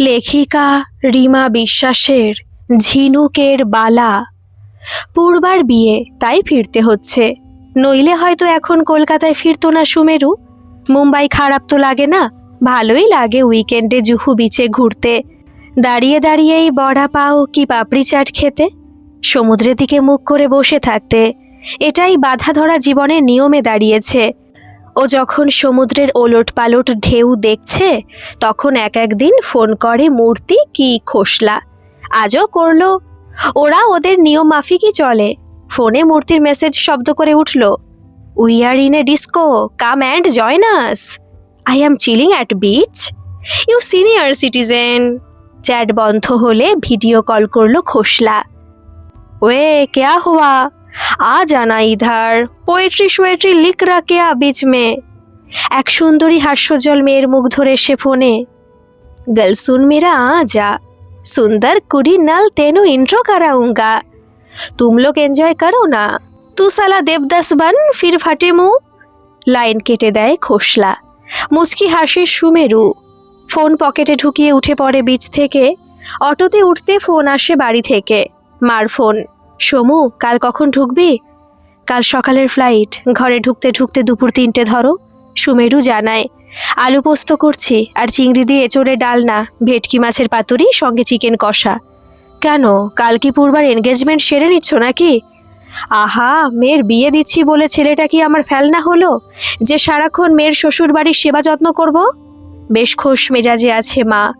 লেখিকা রিমা বিশ্বাসের ঝিনুকের বালা। পূর্বার বিয়ে, তাই ফিরতে হচ্ছে। নইলে হয়তো এখন কলকাতায় ফিরতো না সুমেরু। মুম্বাই খারাপ তো লাগে না, ভালোই লাগে উইকেন্ডে জুহু বিচে ঘুরতে। দাঁড়িয়ে দাঁড়িয়েই বড়া পাও কি পাপড়ি চাট খেতে? সমুদ্রের দিকে মুখ করে বসে থাকতে। এটাই বাধা ধরা জীবনের নিয়মে দাঁড়িয়েছে। ও যখন সমুদ্রের ওলট পালট ঢেউ দেখছে, তখন এক একদিন ফোন করে, মূর্তি কি খোসলা? আজও করল? ওরা ওদের নিয়ম মাফিকই চলে। ফোনে মূর্তির মেসেজ শব্দ করে উঠল we are in a disco come and join us I am chilling at beach you senior citizen chat বন্ধ হলে ভিডিও কল করল খোসলা। ওয়ে, কেয়া হুয়া? আজ আনা ইধার পোয়েট্রি সোয়েট্রি লিখ রাকে আবিজ মে। এক সুন্দরী হাস্যজল মেয়ের মুখ ধরে সে ফোনে গলসুন মেরা আ যা সুন্দর কুড়ি নল তেনু ইন্ট্রো করাউঙ্গা। তুম লোক এনজয় করো না, তু সালা দেবদাস বান ফির ফাটে মু। লাইন কেটে দেয় খোসলা, মুচকি হাসে সুমেরু। ফোন পকেটে ঢুকিয়ে উঠে পড়ে বিচ থেকে, অটোতে উঠতে ফোন আসে বাড়ি থেকে মার ফোন সমু, কাল কখন ঢুকবি? কাল সকালের ফ্লাইট ঘরে ঢুকতে ঢুকতে দুপুর তিনটে ধরো। সুমেরু জানায়, আলু পোস্ত করছি, আর চিংড়ি দিয়ে এঁচড়ে ডালনা ভেটকি মাছের পাতুরি, সঙ্গে চিকেন কষা। কেন? কাল কি পূর্বার এনগেজমেন্ট সেরে নিচ্ছ নাকি? আহা, মেয়ের বিয়ে দিচ্ছি বলে ছেলেটা কি আমার ফেলনা হলো? যে সারাক্ষণ মেয়ের শ্বশুর বাড়ির সেবা যত্ন করব? বেশ খোশ মেজাজে আছে মা।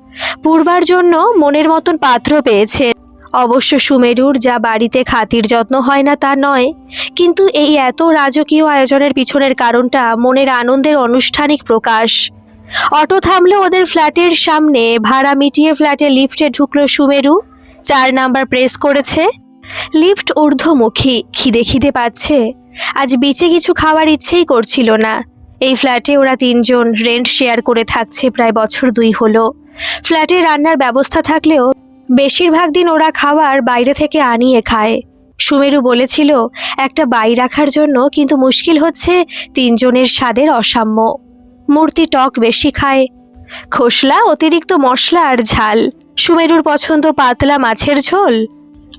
পূর্বার জন্য মনের মতন পাত্র পেয়েছে। অবশ্য সুমেরুর যা বাড়িতে খাতির যত্ন হয় না তা নয়, কিন্তু এই এত রাজকীয় আয়োজনের পিছনের কারণটা মনের আনন্দের আনুষ্ঠানিক প্রকাশ। অটো থামলো ওদের ফ্ল্যাটের সামনে, ভাড়া মিটিয়ে ফ্ল্যাটে লিফটে ঢুকলো সুমেরু, চার নাম্বার প্রেস করেছে। লিফট ঊর্ধ্বমুখী, খিদে খিদে পাচ্ছে। আজ বিচে কিছু খাওয়ার ইচ্ছেই করছিল না। এই ফ্ল্যাটে ওরা তিনজন রেন্ট শেয়ার করে থাকছে, প্রায় বছর দুই হলো। ফ্ল্যাটে রান্নার ব্যবস্থা থাকলেও বেশিরভাগ দিন ওরা খাবার বাইরে থেকে আনিয়ে খায়। সুমেরু বলেছিল, একটা বাই রাখার জন্য কিন্তু মুশকিল হচ্ছে তিনজনের স্বাদের অসাম্য। মূর্তি টক বেশি খায়। খোসলা, অতিরিক্ত মশলা আর ঝাল। সুমেরুর পছন্দ পাতলা মাছের ঝোল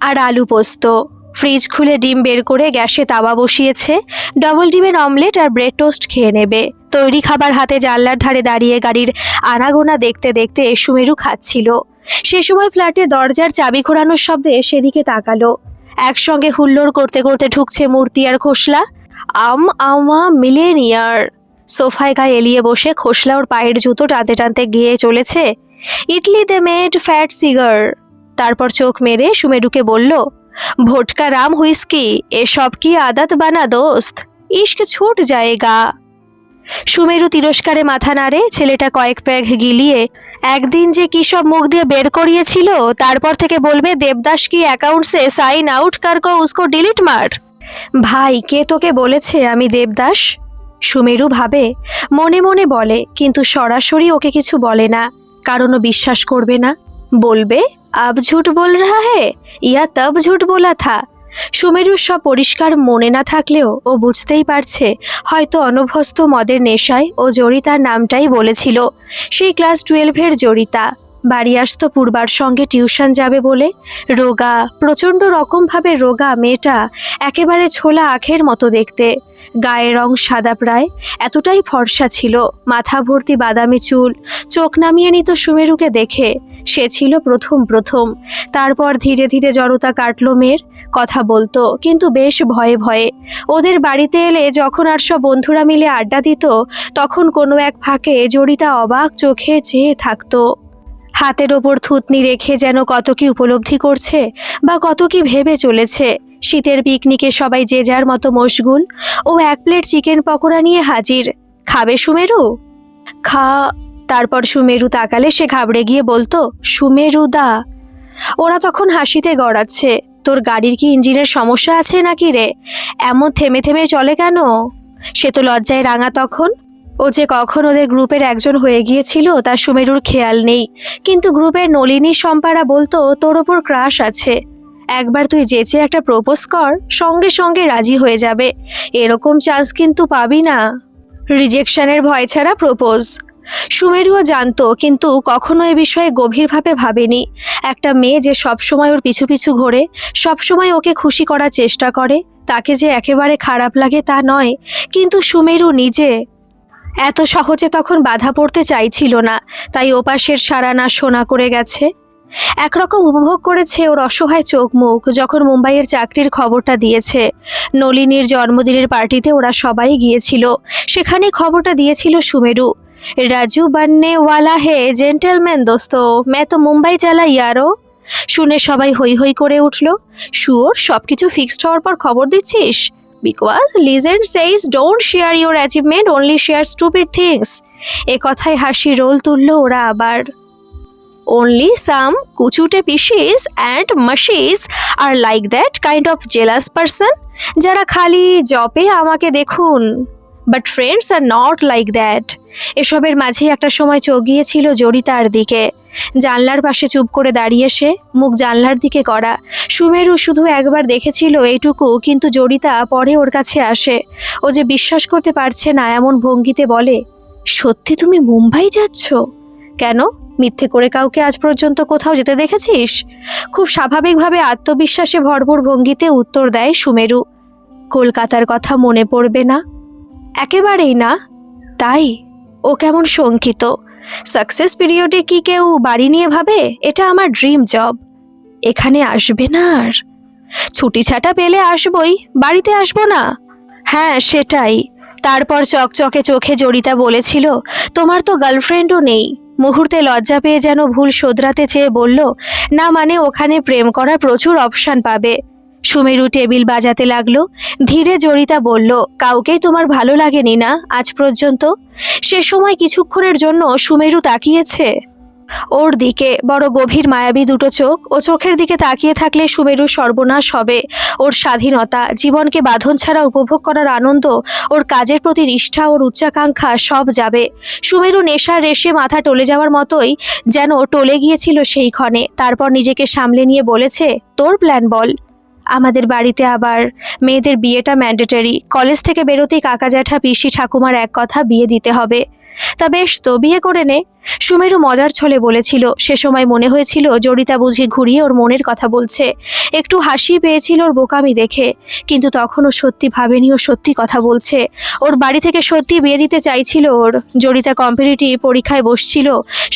আর আলু পোস্ত। ফ্রিজ খুলে ডিম বের করে গ্যাসে তাওয়া বসিয়েছে। ডবল ডিমের অমলেট আর ব্রেড টোস্ট খেয়ে নেবে। তৈরি খাবার হাতে জানলার ধারে দাঁড়িয়ে গাড়ির আনাগোনা দেখতে দেখতে সুমেরু খাচ্ছিল। সে সময় ফ্ল্যাটের দরজার চাবি ঘোরানোর শব্দে সেদিকে তাকালো। একসঙ্গে হুল্লোড় করতে করতে ঢুকছে মূর্তি আর খোসলা। আম আমা মিলেনিয়ার। সোফায় গায়ে এলিয়ে বসে খোসলা ওর পায়ের জুতো টানতে টানতে গিয়ে চলেছে ইডলি দে মেড ফ্যাট সিগার। তারপর চোখ মেরে সুমেরুকে বলল, ভোটকা রাম হুইস্কি, এসব কি আদাত বানা দোস্ত? ইশক ছুট যায়গা। সুমেরু তিরস্কারে মাথা নাড়ে, ছেলেটা কয়েক প্যাগ গিলিয়ে একদিন যে কি সব মুখ দিয়ে বের করিয়েছিল, তারপর থেকে বলবে, দেবদাস কি অ্যাকাউন্টসে সাইন আউট কার কো উসকো ডিলিট মার? ভাই, কে তোকে বলেছে আমি দেবদাস? সুমেরু ভাবে, মনে মনে বলে, কিন্তু সরাসরি ওকে কিছু বলে না, কারণ ও বিশ্বাস করবে না। বলবে? আব ঝুট বল রাহা? হে ইয়া তব ঝুট বলা থা। সুমেরুর সব পরিষ্কার মনে না থাকলেও ও বুঝতেই পারছে, হয়তো অনভ্যস্ত মদের নেশায় ও জড়িতার নামটাই বলেছিল। সেই ক্লাস টুয়েলভের জরিতা। বাড়ি আসতো পূর্বার সঙ্গে টিউশন যাবে বলে। রোগা, প্রচণ্ড রকমভাবে রোগা মেয়েটা একেবারে ছোলা আখের মতো দেখতে। গায়ের রং সাদা প্রায়, এতটাই ফর্সা ছিল। মাথা ভর্তি বাদামি চুল, চোখ নামিয়ে নিত সুমেরুকে দেখে। সে ছিল প্রথম প্রথম। তারপর ধীরে ধীরে জড়তা কাটলো মেয়ের, কথা বলতো, কিন্তু বেশ ভয়ে ভয়ে। ওদের বাড়িতে এলে যখন আর সব বন্ধুরা মিলে আড্ডা দিত, তখন কোনো এক ফাঁকে জড়িতা অবাক চোখে চেয়ে থাকতো। হাতের ওপর থুতনি রেখে যেন কত কি উপলব্ধি করছে বা কত কি ভেবে চলেছে। শীতের পিকনিকে সবাই যে যার মতো মশগুল। ও এক প্লেট চিকেন পকোড়া নিয়ে হাজির। খাবে সুমেরু? খা। তারপর সুমেরু তাকালে সে ঘাবড়ে গিয়ে বলতো, সুমেরু দা। ওরা তখন হাসিতে গড়াচ্ছে, তোর গাড়ির কি ইঞ্জিনের সমস্যা আছে নাকি রে? এমন থেমে থেমে চলে কেন? সে তো লজ্জায় রাঙা তখন। ও যে কখন ওদের গ্রুপের একজন হয়ে গিয়েছিল তার সুমেরুর খেয়াল নেই। কিন্তু গ্রুপের নলিনী সম্পারা বলতো, তোর ওপর ক্রাশ আছে। একবার তুই যেচে একটা প্রপোজ কর, সঙ্গে সঙ্গে রাজি হয়ে যাবে। এরকম চান্স কিন্তু পাবি না। রিজেকশনের ভয় ছাড়া প্রপোজ। সুমেরুও জানতো, কিন্তু কখনো এ বিষয়ে গভীরভাবে ভাবেনি। একটা মেয়ে যে সবসময় ওর পিছু পিছু ঘোরে, সবসময় ওকে খুশি করার চেষ্টা করে, তাকে যে একেবারে খারাপ লাগে তা নয়। কিন্তু সুমেরু নিজে এত সহজে তখন বাধা পড়তে চাইছিল না, তাই ওপাশের সারানা সোনা করে গেছে। একরকম উপভোগ করেছে ওর অসহায় চোখ মুখ, যখন মুম্বাইয়ের চাকরির খবরটা দিয়েছে। নলিনীর জন্মদিনের পার্টিতে ওরা সবাই গিয়েছিল। সেখানে খবরটা দিয়েছিল সুমেরু। রাজু বান্নে ওয়ালা হে জেন্টেলম্যান দোস্ত, মে তো মুম্বাই চালা ইয়ারো শুনে সবাই হই হই করে উঠল। শুয়োর সব কিছু ফিক্সড হওয়ার পর খবর দিচ্ছিস? Because legend says don't share your achievement only share stupid things এ কথায় হাসি রোল তুলল ওরা আবার। Only some কুচুটে পিসিস and মাসিস are like that kind of jealous person যারা খালি জপে আমাকে দেখুন। But friends are not like that এসবের মাঝে একটা সময় চোখ গিয়েছিল জড়িতার দিকে। জানলার পাশে চুপ করে দাঁড়িয়ে সে মুখ জানলার দিকে করা। সুমেরু শুধু একবার দেখেছিল এইটুকু, কিন্তু জড়িতা পরে ওর কাছে আসে। ও যে বিশ্বাস করতে পারছে না, এমন ভঙ্গিতে বলে, সত্যি তুমি মুম্বাই যাচ্ছ? কেন? মিথ্যে করে কাউকে আজ পর্যন্ত কোথাও যেতে দেখেছিস? খুব স্বাভাবিকভাবে আত্মবিশ্বাসে ভরপুর ভঙ্গিতে উত্তর দেয় সুমেরু। কলকাতার কথা মনে পড়বে না? একেবারেই না। তাই? ও কেমন শঙ্কিত। সাকসেস পিরিয়ডে কি কেউ বাড়ি নিয়ে ভাবে? এটা আমার ড্রিম জব এখানে আসবে না আর। ছুটি ছাটা পেলে আসবই, বাড়িতে আসব না। হ্যাঁ সেটাই। তারপর চকচকে চোখে জড়িতা বলেছিল, তোমার তো গার্লফ্রেন্ডও নেই। মুহূর্তে লজ্জা পেয়ে যেন ভুল শোধরাতে চেয়ে বলল, না মানে ওখানে প্রেম করার প্রচুর অপশান পাবে। সুমেরু টেবিল বাজাতে লাগল। ধীরে জড়িতা বলল, কাউকেই তোমার ভালো লাগেনি না আজ পর্যন্ত? সে সময় কিছুক্ষণের জন্য সুমেরু তাকিয়েছে? ওর দিকে বড় গভীর মায়াবী দুটো চোখ ও চোখের দিকে তাকিয়ে থাকলে সুমেরু সর্বনাশ হবে। ওর স্বাধীনতা, জীবনকে বাঁধন ছাড়া উপভোগ করার আনন্দ, ওর কাজের প্রতি নিষ্ঠা, ওর উচ্চাকাঙ্ক্ষা সব যাবে। সুমেরু নেশার রেশে মাথা টলে যাওয়ার মতোই যেন টলে গিয়েছিল সেই ক্ষণে। তারপর নিজেকে সামলে নিয়ে বলেছে, তোর প্ল্যান বল। আমাদের বাড়িতে আবার মেয়েদের বিয়েটা ম্যান্ডেটারি কলেজ থেকে বেরোতেই কাকা জ্যাঠা, পিসি, ঠাকুমার এক কথা বিয়ে দিতে হবে। তা বেশ তো, বিয়ে করে নে। সুমেরু মজার ছলে বলেছিল, সে সময় মনে হয়েছিল জড়িতা বুঝি ঘুরিয়ে ওর মনের কথা বলছে। একটু হাসি পেয়েছিল ওর বোকামি দেখে, কিন্তু তখনও সত্যি ভাবেনি ও সত্যি কথা বলছে। ওর বাড়ি থেকে সত্যি বিয়ে দিতে চাইছিল ওর। জড়িতা কম্পিটিটিভ পরীক্ষায় বসছিল।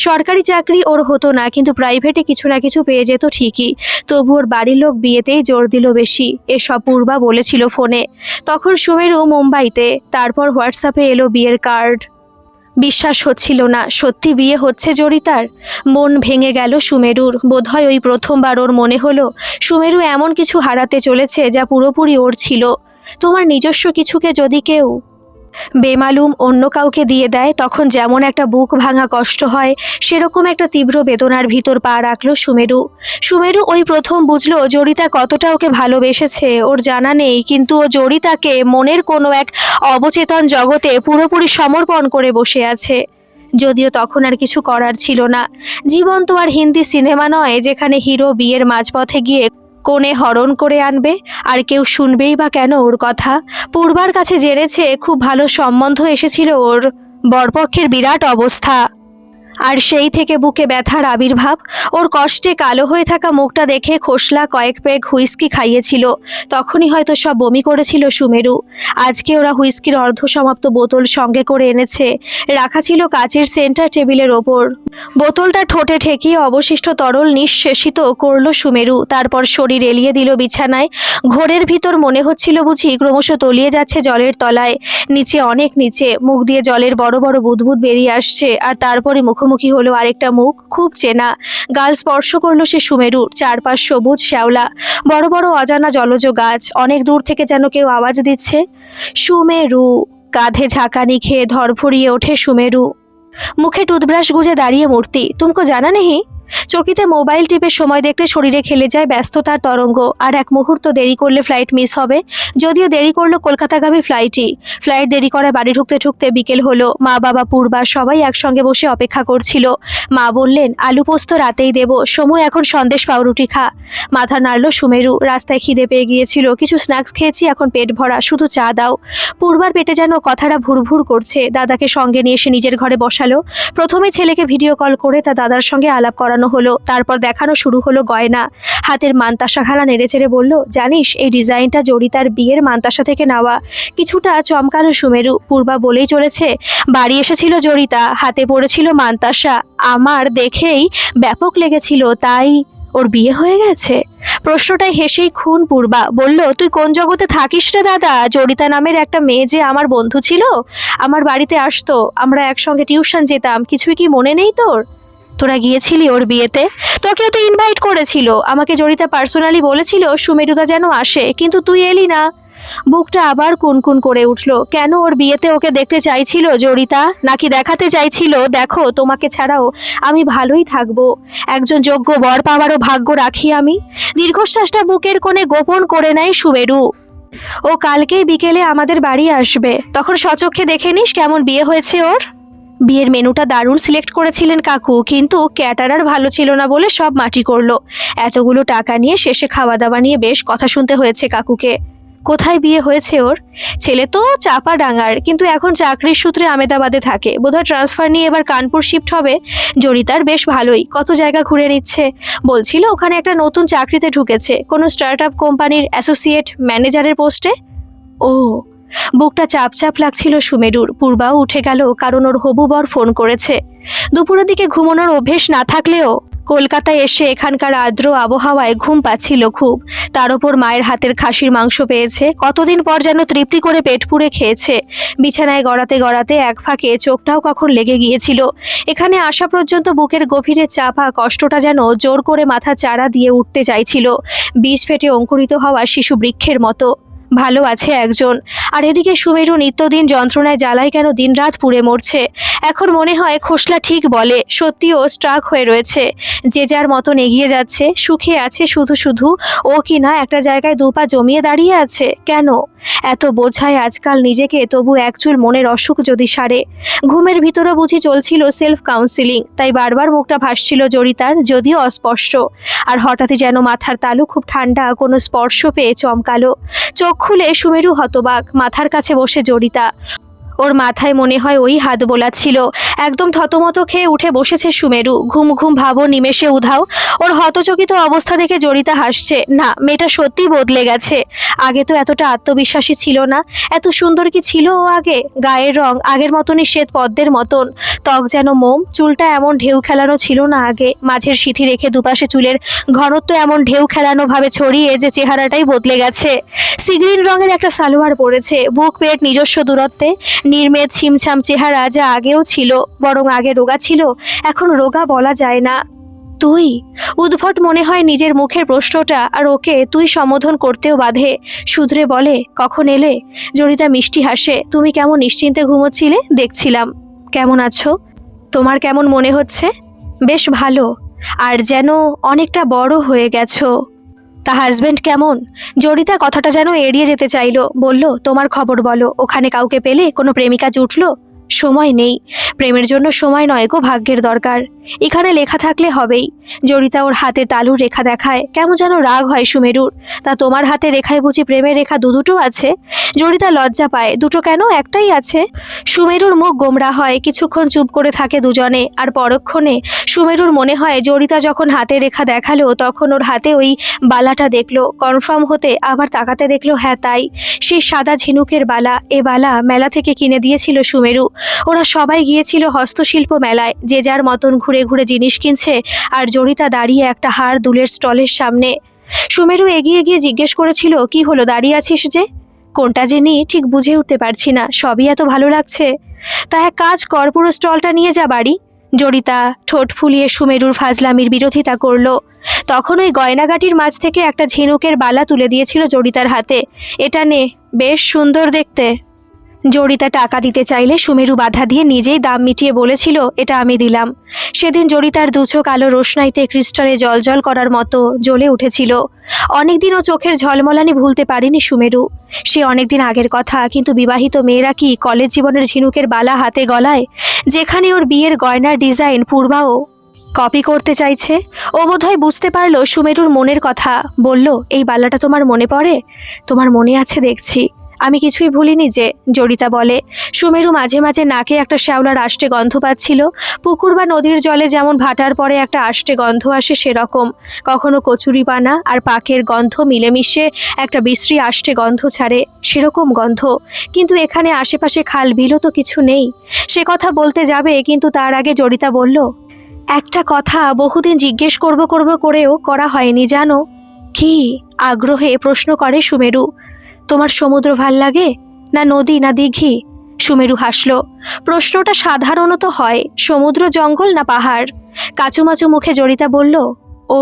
সরকারি চাকরি ওর হতো না, কিন্তু প্রাইভেটে কিছু না কিছু পেয়ে যেত ঠিকই। তবু ওর বাড়ির লোক বিয়েতেই জোর দিল বেশি, এসব পূর্বা বলেছিল ফোনে। তখন সুমেরু মুম্বাইতে, তারপর হোয়াটসঅ্যাপে এলো বিয়ের কার্ড বিশ্বাস হচ্ছিল না। সত্যি বিয়ে হচ্ছে জড়িতার মন ভেঙে গেল সুমেরুর। বোধহয় ওই প্রথমবার ওর মনে হলো, সুমেরু এমন কিছু হারাতে চলেছে যা পুরোপুরি ওর ছিল। তোমার নিজস্ব কিছুকে যদি কেউ বেমালুম অন্য কাউকে দিয়ে দেয়, তখন যেমন একটা বুক ভাঙা কষ্ট হয়, সেরকম একটা তীব্র বেদনার ভিতর পা রাখল সুমেরু। সুমেরু ওই প্রথম বুঝলো জড়িতা কতটা ওকে ভালোবেসেছে, ওর জানা নেই, কিন্তু ও জড়িতাকে মনের কোনো এক অবচেতন জগতে পুরোপুরি সমর্পণ করে বসে আছে। যদিও তখন আর কিছু করার ছিল না। জীবন তো আর হিন্দি সিনেমা নয়, যেখানে হিরো বিয়ের মাঝপথে গিয়ে কোণে হরণ করে আনবে, আর কেউ শুনবেই বা কেন ওর কথা? পূর্বার কাছে জেনেছে, খুব ভালো সম্বন্ধ এসেছিল ওর বরপক্ষের বিরাট অবস্থা। আর সেই থেকে বুকে ব্যথার আবির্ভাব। ওর কষ্টে কালো হয়ে থাকা মুখটা দেখে খোসলা কয়েক পেগ হুইস্কি খাইয়েছিল। তখনই হয়তো সব বমি করেছিল সুমেরু। আজকে ওরা হুইস্কির অর্ধ সমাপ্ত বোতল সঙ্গে করে এনেছে। রাখা ছিল কাচের সেন্টার টেবিলের ওপর। বোতলটা ঠোঁটে ঠেকিয়ে অবশিষ্ট তরল নিঃশেষিত করল সুমেরু। তারপর শরীর এলিয়ে দিল বিছানায়। ঘোরের ভিতর মনে হচ্ছিল বুঝি ক্রমশ তলিয়ে যাচ্ছে জলের তলায়। নিচে অনেক নিচে। মুখ দিয়ে জলের বড় বড় বুদবুদ বেরিয়ে আসছে। আর তারপরে মুখোমুখি হলো আরেকটা মুখ, খুব চেনা। গাল স্পর্শ করল সে সুমেরুর, চারপাশ সবুজ, শ্যাওলা। বড় বড় অজানা জলজ গাছ, অনেক দূর থেকে যেন কেউ আওয়াজ দিচ্ছে। সুমেরু কাঁধে ঝাঁকানি খেয়ে ধরফড়িয়ে ওঠে সুমেরু। মুখে টুথব্রাশ গুজে দাঁড়িয়ে মূর্তি। তুমকো জানা নেই? চকিতে মোবাইল টিপে সময় দেখলে শরীরে খেলে যায় ব্যস্ততার তরঙ্গ। আর এক মুহূর্ত দেরি করলে ফ্লাইট মিস হবে। যদিও দেরি করল কলকাতাগামী ফ্লাইটই ফ্লাইট দেরি করে বাড়ি ঢুকতে ঢুকতে বিকেল হলো। মা, বাবা, পূর্বা সবাই একসঙ্গে বসে অপেক্ষা করছিল। মা বললেন, আলু পোস্ত রাতেই দেবো। সময় এখন সন্দেশ পাউরুটি খা। মাথা নাড়ল সুমেরু। রাস্তায় খিদে পেয়ে গিয়েছিল। কিছু স্ন্যাক্স খেয়েছি, এখন পেট ভরা। শুধু চা দাও। পূর্বার পেটে যেন কথাটা ভুরভুর করছে। দাদাকে সঙ্গে নিয়ে এসে নিজের ঘরে বসালো। প্রথমে ছেলেকে ভিডিও কল করে তা দাদার সঙ্গে আলাপ করানো হলো, তারপর দেখানো শুরু হলো গয়না। হাতের মানতাসা খালা নেড়ে চেড়ে বলল, জানিস, এই ডিজাইনটা জড়িতার বিয়ের মান্তাসা থেকে নেওয়া। কিছুটা চমকালো সুমেরু, পূর্বা বলেই চলেছে, বাড়ি এসেছিল জড়িতা হাতে পড়েছিল মান্তাসা। আমার দেখেই ব্যাপক লেগেছিল, তাই ওর বিয়ে হয়ে গেছে? প্রশ্নটায় হেসেই খুন পূর্বা বলল, তুই কোন জগতে থাকিস রে দাদা? জড়িতা নামের একটা মেয়ে যে আমার বন্ধু ছিল? আমার বাড়িতে আসতো, আমরা একসঙ্গে টিউশন যেতাম, কিছুই কি মনে নেই তোর? তোরা গিয়েছিলি ওর বিয়েতে? তোকেও তো ইনভাইট করেছিল। আমাকে জড়িতা পার্সোনালি বলেছিল, সুমেরুদা যেন আসে, কিন্তু তুই এলি না। বুকটা আবার কুনকুন করে উঠল। কেন ওর বিয়েতে ওকে দেখতে চাইছিল জড়িতা নাকি দেখাতে চাইছিল? দেখো, তোমাকে ছাড়াও আমি ভালোই থাকব। একজন যোগ্য বর পাওয়ারও ভাগ্য রাখি আমি। দীর্ঘশ্বাসটা বুকের কোণে গোপন করে নেয় সুমেরু। ও কালকেই বিকেলে আমাদের বাড়ি আসবে। তখন সচক্ষে দেখে নিস কেমন বিয়ে হয়েছে ওর। বিয়ের মেনুটা দারুণ সিলেক্ট করেছিলেন কাকু, কিন্তু ক্যাটারার ভালো ছিল না বলে সব মাটি করল। এতগুলো টাকা নিয়ে শেষে খাওয়া দাওয়া নিয়ে বেশ কথা শুনতে হয়েছে কাকুকে। কোথায় বিয়ে হয়েছে ওর? ছেলে তো চাপা ডাঙার, কিন্তু এখন চাকরির সূত্রে আমেদাবাদে থাকে। বোধহয় ট্রান্সফার নিয়ে এবার কানপুর শিফট হবে। জড়িতার বেশ ভালোই, কত জায়গা ঘুরে নিচ্ছে। বলছিল ওখানে একটা নতুন চাকরিতে ঢুকেছে, কোনো স্টার্ট আপ কোম্পানির অ্যাসোসিয়েট ম্যানেজারের পোস্টে। ও বুকটা চাপ চাপ লাগছিল সুমেরুর। পূর্বাও উঠে গেল, কারণ ওর হবু বর ফোন করেছে। দুপুরের দিকে ঘুমানোর অভ্যেস না থাকলেও কলকাতায় এসে এখানকার আর্দ্র আবহাওয়ায় ঘুম পাচ্ছিল খুব। তার ওপর মায়ের হাতের খাসির মাংস পেয়েছে, কতদিন পর যেন তৃপ্তি করে পেট পুড়ে খেয়েছে। বিছানায় গড়াতে গড়াতে এক ফাঁকে চোখটাও কখন লেগে গিয়েছিল। এখানে আসা পর্যন্ত বুকের গভীরে চাপা কষ্টটা যেন জোর করে মাথা চারা দিয়ে উঠতে চাইছিল। বীজ ফেটে অঙ্কুরিত হওয়া শিশু বৃক্ষের মতো। ভালো আছে একজন। আর এদিকে সুমেরু নিত্যদিন যন্ত্রণায় জ্বালায় কেন দিনরাত পুড়ে মরছে? এখন মনে হয় খোসলা ঠিক বলে সত্যিও স্ট্রাক হয়ে রয়েছে। যে যার মতন এগিয়ে যাচ্ছে, সুখে আছে শুধু শুধু, ও কি না একটা জায়গায় দুপা জমিয়ে দাঁড়িয়ে আছে? কেন? এত বোঝায় আজকাল নিজেকে, তবু একচুল মনের অসুখ যদি সারে। ঘুমের ভিতরও বুঝি চলছিল সেলফ কাউন্সিলিং তাই বারবার মুখটা ভাসছিল জড়িতার যদিও অস্পষ্ট। আর হঠাৎই যেন মাথার তালু খুব ঠান্ডা, কোনো স্পর্শ পেয়ে চমকালো। চোখ খুলে সুমেরু হতবাক মাথার কাছে বসে জড়িতা। ওর মাথায় মনে হয় ওই হাত বোলা ছিল। একদম থতমত খেয়ে উঠে বসেছে সুমেরু। ঘুম ঘুম ভাবো, নিমেষে উধাও। ওর হতচকিত অবস্থা দেখে জড়িতা হাসছে। না, মেয়েটা সত্যি বদলে গেছে। আগে তো এতটা আত্মবিশ্বাসী ছিল না। এত সুন্দর কি ছিল ও আগে? গায়ের রং, আগের মতনই শ্বেত পদ্মের মতন। ত্বক যেন মোম, চুলটা এমন ঢেউ খেলানো ছিল না আগে। মাঝের সিথি রেখে দুপাশে চুলের ঘনত্ব এমন ঢেউ খেলানো ভাবে ছড়িয়ে যে চেহারাটাই বদলে গেছে। সিগ্রিন রঙের একটা সালোয়ার পরেছে। বুক পেট নিজস্ব দূরত্বে। নির্মেদ ছিমছাম চেহারা যা আগেও ছিল, বরং আগে রোগা ছিল, এখন রোগা বলা যায় না। তুই? উদ্ভট মনে হয় নিজের মুখের প্রশ্নটা আর ওকে তুই সম্বোধন করতেও বাধে। শুধরে বলে, কখন এলে? জড়িতা মিষ্টি হাসে, তুমি কেমন নিশ্চিন্তে ঘুমোচ্ছিলে? দেখছিলাম। কেমন আছো? তোমার কেমন মনে হচ্ছে? বেশ ভালো। আর যেন অনেকটা বড় হয়ে গেছো। তা হাজব্যান্ড কেমন? জড়িতা কথাটা যেন এড়িয়ে যেতে চাইল। বলল, তোমার খবর বলো, ওখানে কাউকে পেলে কোনো প্রেমিকা জুটলো? সময় নেই। প্রেমের জন্য সময় নয় গো, ভাগ্যের দরকার। এখানে লেখা থাকলে হবেই। জড়িতা ওর হাতে তালুর রেখা দেখায়। কেমন যেন রাগ হয় সুমেরুর। তা তোমার হাতে রেখায় বুঝি প্রেমের রেখা দু দুটো আছে? জড়িতা লজ্জা পায়। দুটো কেন? একটাই আছে। সুমেরুর মুখ গোমরা হয়। কিছুক্ষণ চুপ করে থাকে দুজনে। আর পরক্ষণে সুমেরুর মনে হয়, জড়িতা যখন হাতে রেখা দেখাল, তখন ওর হাতে ওই বালাটা দেখল। কনফার্ম হতে আবার তাকাতে দেখল হ্যাঁ তাই। সেই সাদা ঝিনুকের বালা। এ বালা মেলা থেকে কিনে দিয়েছিল সুমেরু। ওরা সবাই গিয়েছিল হস্তশিল্প মেলায়। যে যার মতন ঘুরে ঘুরে জিনিস কিনছে আর জড়িতা দাঁড়িয়ে একটা হার দুলের স্টলের সামনে। সুমেরু এগিয়ে গিয়ে জিজ্ঞেস করেছিল, কি হলো, দাঁড়িয়ে আছিস যে? কোনটা যে নিই, ঠিক বুঝে উঠতে পারছি না, সবই এত ভালো লাগছে। তা এক কাজ কর, পুরো স্টলটা নিয়ে যা বাড়ি। জড়িতা ঠোঁট ফুলিয়ে সুমেরুর ফাজলামির বিরোধিতা করল। তখন ওই গয়নাগাটির মাঝ থেকে একটা ঝিনুকের বালা তুলে দিয়েছিল জড়িতার হাতে। এটা নে, বেশ সুন্দর দেখতে। জড়িতা টাকা দিতে চাইলে সুমেরু বাধা দিয়ে নিজেই দাম মিটিয়ে বলেছিল, এটা আমি দিলাম। সেদিন জড়িতার দুচোখ আলো রোশনাইতে ক্রিস্টালে জলজল করার মতো জ্বলে উঠেছিল। অনেকদিন ও চোখের ঝলমলানি ভুলতে পারেনি সুমেরু। সে অনেকদিন আগের কথা, কিন্তু বিবাহিত মেয়েরা কি কলেজ জীবনের ঝিনুকের বালা হাতে গলায়, যেখানে ওর বিয়ের গয়নার ডিজাইন পূর্বাও কপি করতে চাইছে? ও বোধহয় বুঝতে পারল সুমেরুর মনের কথা। বলল, এই বালাটা তোমার মনে পড়ে? তোমার মনে আছে দেখছি। আমি কিছুই ভুলিনি যে, জড়িতা বলে, সুমেরু মাঝে মাঝে নাকে একটা শ্যাওলার আষ্টে গন্ধ পাচ্ছিল, পুকুর বা নদীর জলে যেমন ভাটার পরে একটা আষ্টে গন্ধ আসে সেরকম, কখনো কচুরি পানা আর পাকের গন্ধ মিলেমিশে একটা বিশ্রী আষ্টে গন্ধ ছাড়ে সেরকম গন্ধ, কিন্তু এখানে আশেপাশে খাল বিলও তো কিছু নেই, সে কথা বলতে যাবে কিন্তু তার আগে জড়িতা বলল, একটা কথা বহুদিন জিজ্ঞেস করব করব করেও করা হয়নি জানো? কি? আগ্রহে প্রশ্ন করে সুমেরু তোমার সমুদ্র ভালো লাগে, না নদী, না দীঘি? সুমেরু হাসল। প্রশ্নটা সাধারণত হয়, সমুদ্র জঙ্গল না পাহাড়? কাচুমাচু মুখে জড়িতা বলল ও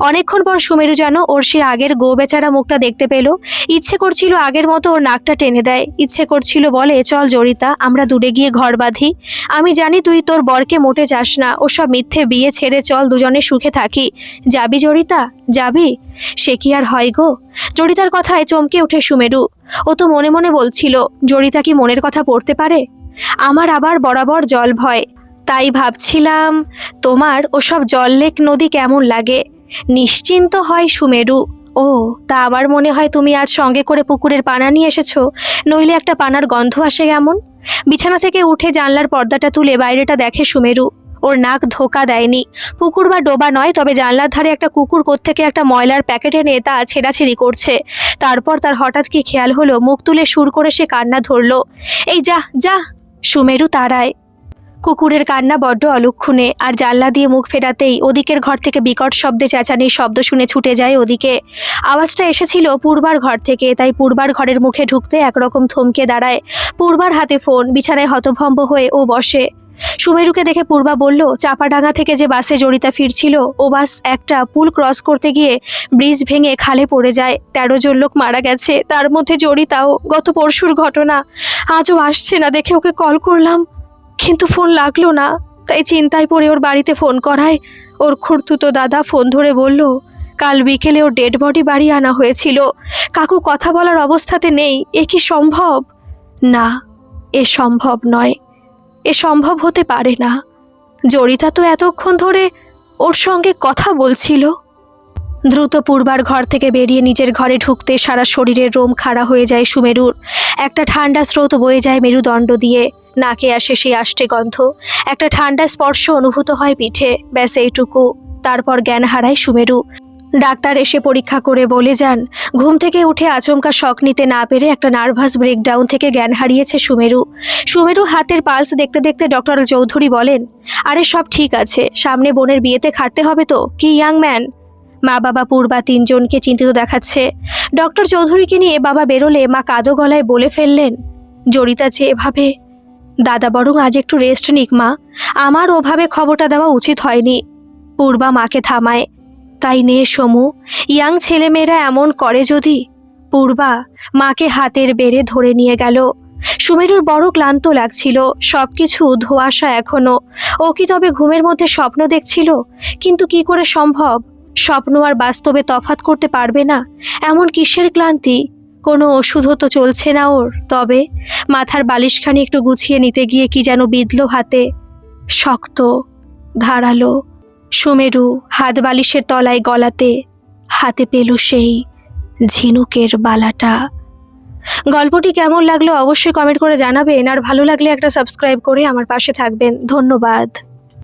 অনেকক্ষণ পর সুমেরু যেন ওর সে আগের গো বেচারা মুখটা দেখতে পেল। ইচ্ছে করছিল আগের মতো ওর নাকটা টেনে দেয়। ইচ্ছে করছিল বলে, চল জড়িতা আমরা দূরে গিয়ে ঘর বাঁধি। আমি জানি তুই তোর বরকে মোটে যাস না। ওসব মিথ্যে বিয়ে ছেড়ে চল দুজনে সুখে থাকি। যাবি জড়িতা যাবি? সে কি আর হয় গো? জড়িতার কথায় চমকে ওঠে সুমেরু। ও তো মনে মনে বলছিল জড়িতা কি মনের কথা পড়তে পারে? আমার আবার বরাবর জল ভয়। তাই ভাবছিলাম, তোমার ওসব জল লেক নদী কেমন লাগে? নিশ্চিন্ত হয় সুমেরু। ও, তা আমার মনে হয় তুমি আজ সঙ্গে করে পুকুরের পানা নিয়ে এসেছ। নইলে একটা পানার গন্ধ আসে কেমন? বিছানা থেকে উঠে জানলার পর্দাটা তুলে বাইরেটা দেখে সুমেরু। ওর নাক ধোকা দেয়নি। পুকুর বা ডোবা নয়, তবে জানলার ধারে একটা কুকুর থেকে একটা ময়লার প্যাকেট এনে তা ছেঁড়াছেড়ি করছে। তারপর তার হঠাৎ কি খেয়াল হলো, মুখ তুলে সুর করে সে কান্না ধরলো। এই যা যা, সুমেরু তারায় কুকুরের কান্না বড্ড অলক্ষণে, আর জানলা দিয়ে মুখ ফেরাতেই ওদিকের ঘর থেকে বিকট শব্দে চেঁচানির শব্দ শুনে ছুটে যায় ওদিকে। আওয়াজটা এসেছিল পূর্বার ঘর থেকে, তাই পূর্বার ঘরের মুখে ঢুকতে একরকম থমকে দাঁড়ায়। পূর্বার হাতে ফোন, বিছানায় হতভম্ব হয়ে ও বসে। সুমেরুকে দেখে পূর্বা বলল, চাপাডাঙ্গা থেকে যে বাসে জড়িতা ফিরছিল, ও বাস একটা পুল ক্রস করতে গিয়ে ব্রিজ ভেঙে খালে পড়ে যায়। তেরো জন লোক মারা গেছে, তার মধ্যে জড়িতাও। গত পরশুর ঘটনা, আজও আসছে না দেখে ওকে কল করলাম। কিন্তু ফোন লাগল না। তাই চিন্তায় পড়ে ওর বাড়িতে ফোন করায়। ওর খুঁড়তুতো দাদা ফোন ধরে বলল, কাল বিকেলে ওর ডেড বডি বাড়ি আনা হয়েছিল। কাকু কথা বলার অবস্থাতে নেই। এ কি সম্ভব? না, এ সম্ভব নয়। এ সম্ভব হতে পারে না। জড়িতা তো এতক্ষণ ধরে ওর সঙ্গে কথা বলছিল। দ্রুত পূর্বার ঘর থেকে বেরিয়ে নিজের ঘরে ঢুকতে সারা শরীরের রোম খাড়া হয়ে যায় সুমেরুর। একটা ঠান্ডা স্রোত বয়ে যায় মেরুদণ্ড দিয়ে। নাকে আসে সেই আষ্টে গন্ধ। একটা ঠান্ডা স্পর্শ অনুভূত হয় পিঠে। ব্যাস এইটুকু। তারপর জ্ঞান হারায় সুমেরু। ডাক্তার এসে পরীক্ষা করে বলে যান, ঘুম থেকে উঠে আচমকা শখ নিতে না পেরে একটা নার্ভাস ব্রেকডাউন থেকে জ্ঞান হারিয়েছে সুমেরু। সুমেরু হাতের পালস দেখতে দেখতে ডক্টর চৌধুরী বলেন, আরে সব ঠিক আছে, সামনে বোনের বিয়েতে খাটতে হবে তো, কি ইয়াং ম্যান? মা বাবা পূর্বা তিনজনকে চিন্তিত দেখাচ্ছে। ডক্টর চৌধুরীকে নিয়ে বাবা বেরোলে মা কাদো গলায় বলে ফেললেন জড়িতা যে এভাবে, দাদা বরং আজ একটু রেস্ট নিক মা। আমার ওভাবে খবরটা দেওয়া উচিত হয়নি। পূর্বা মাকে থামায়, তাই নে সমু, ইয়াং ছেলেমেয়েরা এমন করে যদি? পূর্বা মাকে হাতের বেড়ে ধরে নিয়ে গেল। সুমেরুর বড় ক্লান্ত লাগছিল, সবকিছু ধোয়াশা এখনও। ও কি তবে ঘুমের মধ্যে স্বপ্ন দেখছিল? কিন্তু কি করে সম্ভব? স্বপ্ন আর বাস্তবে তফাত করতে পারবে না, এমন কিসের ক্লান্তি? কোনো ওষুধও তো চলছে না ওর। তবে মাথার বালিশখানি একটু গুছিয়ে নিতে গিয়ে কি যেন বিঁধল হাতে। শক্ত, ধারালো, সুমেরু হাত বালিশের তলায় গলাতে হাতে পেল সেই ঝিনুকের বালাটা। গল্পটি কেমন লাগল অবশ্যই কমেন্ট করে জানাবেন, আর ভালো লাগলে একটা সাবস্ক্রাইব করে আমার পাশে থাকবেন। ধন্যবাদ।